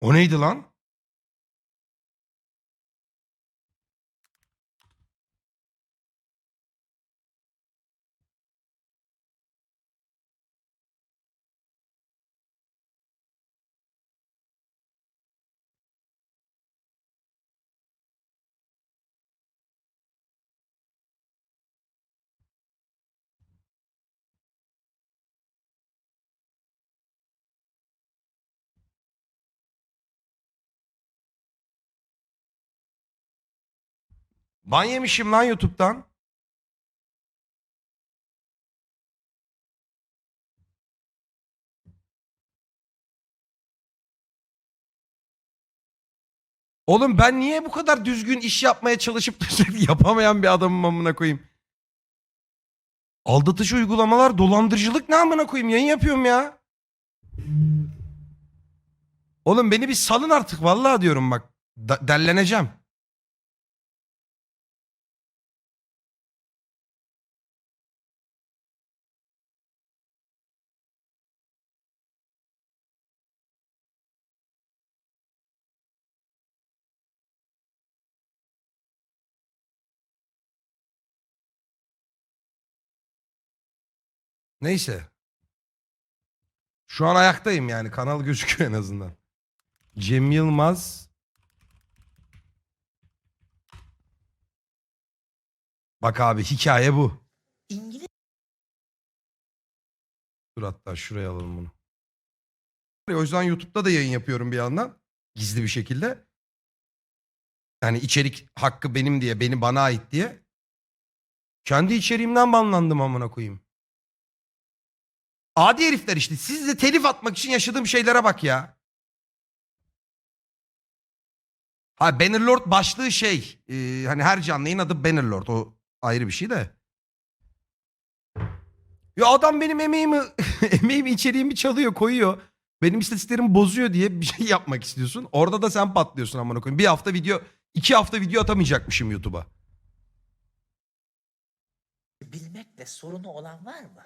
O neydi lan? Ban yemişim lan YouTube'dan. Oğlum ben niye bu kadar düzgün iş yapmaya çalışıp da yapamayan bir adamım amına koyayım? Aldatıcı uygulamalar, dolandırıcılık ne amına koyayım? Yayın yapıyorum ya. Oğlum beni bir salın artık vallahi diyorum bak. Da- delleneceğim. Neyse. Şu an ayaktayım yani. Kanal gözüküyor en azından. Cem Yılmaz. Bak abi hikaye bu. İngiliz Dur hatta şuraya alalım bunu. O yüzden YouTube'da da yayın yapıyorum bir yandan. Gizli bir şekilde. Yani içerik hakkı benim diye, beni bana ait diye. Kendi içeriğimden banlandım amına koyayım. Adi herifler işte. Siz de telif atmak için yaşadığım şeylere bak ya. Ha Bannerlord başlığı şey. e, hani her canlı yayın adı Bannerlord. O ayrı bir şey de. Ya adam benim emeğimi, emeğimi içeriğimi çalıyor, koyuyor. Benim istatistiklerimi bozuyor diye bir şey yapmak istiyorsun. Orada da sen patlıyorsun amına koyayım. Bir hafta video, iki hafta video atamayacakmışım YouTube'a. bilmekte sorunu olan var mı?